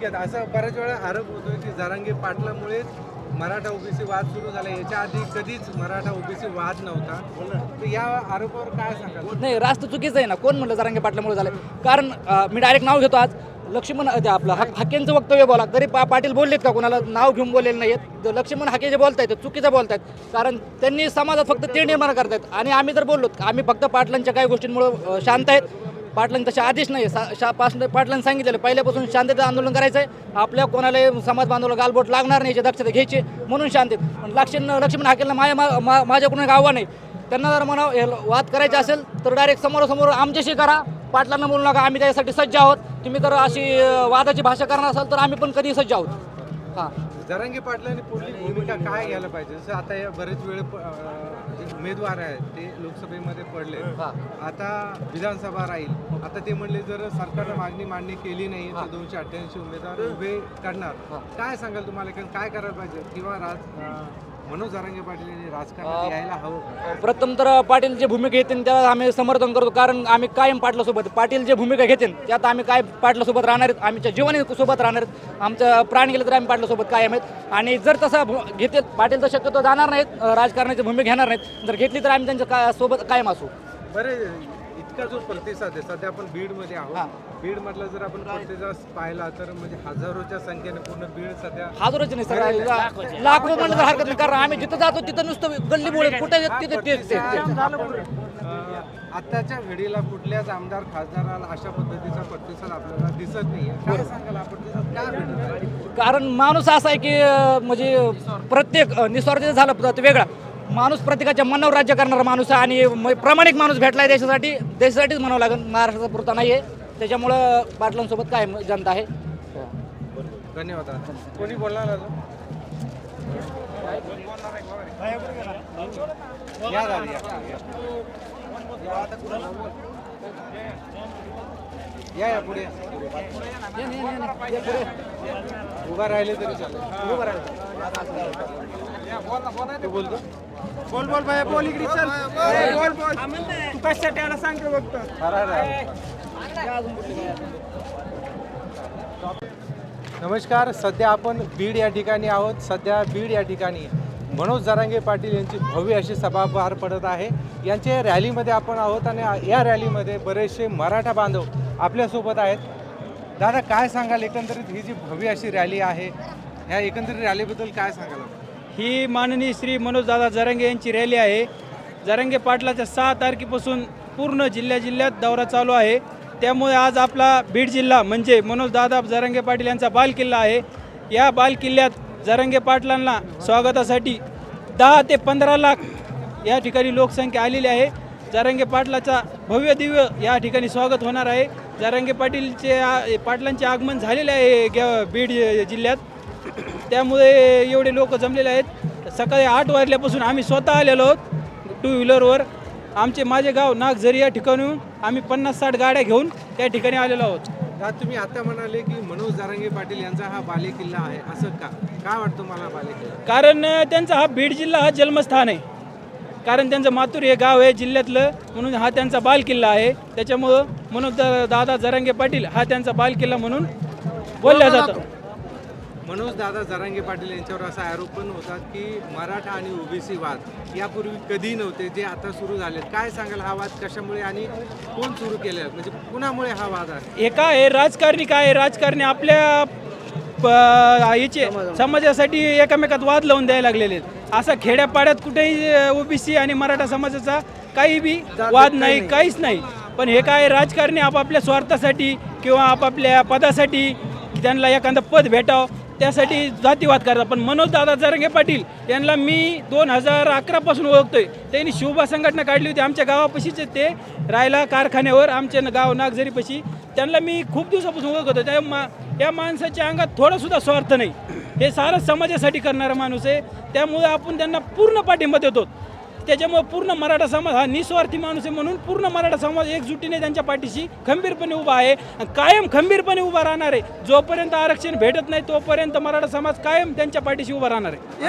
थोडक्यात असं बऱ्याच वेळा आरोप होतोय की जरांगे पाटलामुळेच मराठा ओबीसी वाद सुरू झाला. याच्या आधी कधीच मराठा ओबीसी वाद नव्हता. तर या आरोपावर काय सांगा नाही रास्त चुकीचं आहे ना. कोण म्हणलं जरांगे पाटलामुळे झालं? कारण अं, मी डायरेक्ट नाव घेतो आज. लक्ष्मण अं, ते आपलं हक हाकेंचं वक्तव्य बोला. तरी पा पाटील बोललेत का? कोणाला नाव घेऊन बोललेलं नाहीत तर लक्ष्मण हाके जे बोलतायत ते चुकीचं बोलतायत. कारण त्यांनी समाजात फक्त ते निर्माण करतायत. आणि आम्ही जर बोललो आम्ही फक्त पाटलांच्या काही गोष्टींमुळे अं, शांत आहेत. पाटलांनी तसे आदेश नाही. सा- शा- पासून पाटलांनी सांगितलेलं पहिल्यापासून शांततेचं आंदोलन करायचं आहे आपल्या कोणालाही समाज बांधवाला गालबोट लागणार नाही याची दक्षता घ्यायची म्हणून शांतीत पण लक्ष्मण लक्ष्मण हाकेला माझ्या मा- मा- माझ्याकडून एक आव्हान आहे. त्यांना जर म्हणा वाद करायचे असेल तर डायरेक्ट समोरासमोर आमच्याशी करा. पाटलांना बोलू नका आम्ही त्याच्यासाठी सज्ज आहोत. तुम्ही जर अशी वादाची भाषा करणार असाल तर आम्ही पण कधी सज्ज आहोत. हां. जरांगे पाटलांनी पुढली भूमिका काय घ्यायला पाहिजे जसं आता या बरेच वेळ प- अं, जे उमेदवार आहेत ते लोकसभेमध्ये पडले. आता विधानसभा राहील आता ते म्हणले जर सरकारनं मागणी मान्य केली नाही. तर दोनशे अठ्ठ्याऐंशी उमेदवार उभे करणार. काय सांगाल तुम्हाला कारण काय करायला पाहिजे किंवा राज अं, मनोज जरांगे पाटील यांनी राजकारणात यायला हवं? प्रथम तर पाटील जे भूमिका घेतील त्याला आम्ही समर्थन करतो कारण आम्ही कायम पाटलासोबत पाटील जे भूमिका घेतील त्यात आम्ही काय पाटलासोबत राहणार आहेत? आमच्या जीवनी सोबत राहणार आहेत. आमचं प्राण गेलं तर आम्ही पाटलासोबत कायम आहेत. आणि जर तसा घेतील पाटील तर शक्यतो जाणार नाहीत. राजकारणाची भूमिका घेणार नाहीत. जर घेतली तर आम्ही त्यांच्या का सोबत कायम असू. बरे इतका जो प्रतिसाद आहे? सध्या आपण बीडमध्ये. आहोत. बीड मधला जर आपण प्रतिसाद पाहिला तर म्हणजे हजारोच्या संख्येने पूर्ण बीड सध्या हजारोच नाही सर लाखो म्हणलं तर हरकत नाही कारण आम्ही जिथं जातो तिथं नुसतं गल्लीमुळे कुठे तिथं तेच आताच्या घडीला कुठल्याच आमदार खासदाराला अशा पद्धतीचा प्रतिसाद आपल्याला दिसत हा आहे? कारण माणूस असा आहे की म्हणजे प्रत्येक निस्वार्थी झालं वेगळा. माणूस प्रत्येकाच्या मनावर राज्य करणारा माणूस आहे आणि म- प्रामाणिक माणूस भेटलाय देशासाठी. देशासाठीच म्हणावं लागेल. महाराष्ट्राचा पुरता नाही आहे त्याच्यामुळं पाटलांसोबत काय जनता आहे. धन्यवाद. कोणी बोलणार या या. या या पुढे. उभा राहिले तरी चालेल. उभा राहिले. बोलतो. बोल बोल भाई बोल इकडे चल. बोल बोल. तू कशासाठी आला सांग रे बघतो नमस्कार सध्या आपण बीड या ठिकाणी आहोत. सध्या बीड या ठिकाणी मनोज जरांगे पाटील यांची भव्य अशी सभा पार पडत आहे. यांच्या रॅलीमध्ये आपण आहोत आणि या रॅलीमध्ये बरेचसे मराठा बांधव आपल्यासोबत आहेत. दादा काय सांगाल? एकंदरीत ही जी भव्य अशी रॅली आहे ह्या एकंदरीत रॅलीबद्दल काय सांगाल ही माननीय श्री मनोजदादा जरंगे यांची रॅली आहे. जरंगे पाटलाच्या सहा तारखेपासून पूर्ण जिल्ह्या जिल्ह्यात दौरा चालू आहे. त्यामुळे आज आपला बीड जिल्हा म्हणजे मनोजदादा जरंगे पाटील यांचा बालकिल्ला आहे. या बालकिल्ल्यात जरंगे पाटलांना स्वागतासाठी दहा ते पंधरा लाख या ठिकाणी लोकसंख्या आलेली आहे. जरंगे पाटलाचा भव्य दिव्य या ठिकाणी स्वागत होणार आहे. जरंगे पाटीलचे पाटलांचे आगमन झालेले आहे बीड जिल्ह्यात. त्यामुळे एवढे लोक जमलेले आहेत. सकाळी आठ वाजल्यापासून आम्ही स्वतः आलेलो आहोत टू व्हीलरवर. आमचे माझे गाव नागझरी या ठिकाणून आम्ही पन्नास साठ गाड्या घेऊन त्या ठिकाणी आलेलो आहोत. तुम्ही आता म्हणाले की मनोज जरांगे पाटील यांचा हा बालेकिल्ला आहे. असं का? काय वाटतं मला बालेकिल्ला? कारण अ, त्यांचा हा बीड जिल्हा हा जन्मस्थान आहे. कारण त्यांचं मातूर हे गाव आहे जिल्ह्यातलं. म्हणून हा त्यांचा बाल किल्ला आहे. त्याच्यामुळं म्हणून द- दादा जरांगे पाटील हा त्यांचा बाल किल्ला म्हणून बोलल्या जातं. मनोज दादा जरांगे पाटील यांच्यावर असा आरोप पण होता की मराठा आणि ओबीसी वाद यापूर्वी कधी नव्हते जे आता सुरू झालेत. काय सांगाल हा वाद कशामुळे आणि कोण सुरू केले म्हणजे कुणामुळे हा वाद आहे? हे काय आहे? राजकारणी काय आहे? राजकारणी आपल्या प- याचे समाजासाठी एकामेकात वाद लावून द्यायला लागलेले आहेत. असा खेड्यापाड्यात कुठेही ओबीसी आणि मराठा समाजाचा काही बी वाद नाही. काहीच नाही. पण हे काय आहे, राजकारणी आपापल्या स्वार्थासाठी किंवा आपापल्या पदासाठी त्यांना एखादं पद भेटावं त्यासाठी जातीवाद करतात. पण मनोज दादा जरंगे पाटील यांना मी दोन हजार अकरापासून ओळखतोय. त्यांनी शिवबा संघटना काढली होती आमच्या गावापाशीच ते. राहायला कारखान्यावर आमच्या गाव नागझरीपाशी. त्यांना मी खूप दिवसापासून ओळख होतो त्या मा या माणसाच्या अंगात थोडासुद्धा स्वार्थ नाही. हे सारं समाजासाठी करणारा माणूस आहे. त्यामुळे आपण त्यांना पूर्ण पाठिंबा देतो. त्याच्यामुळे पूर्ण मराठा समाज हा निस्वार्थी माणूस आहे म्हणून पूर्ण मराठा समाज एकजुटीने त्यांच्या पाठीशी खंबीरपणे उभा आहे कायम खंबीरपणे उभा राहणार आहे. जोपर्यंत आरक्षण भेटत नाही तोपर्यंत मराठा समाज कायम त्यांच्या पाठीशी उभा राहणार आहे.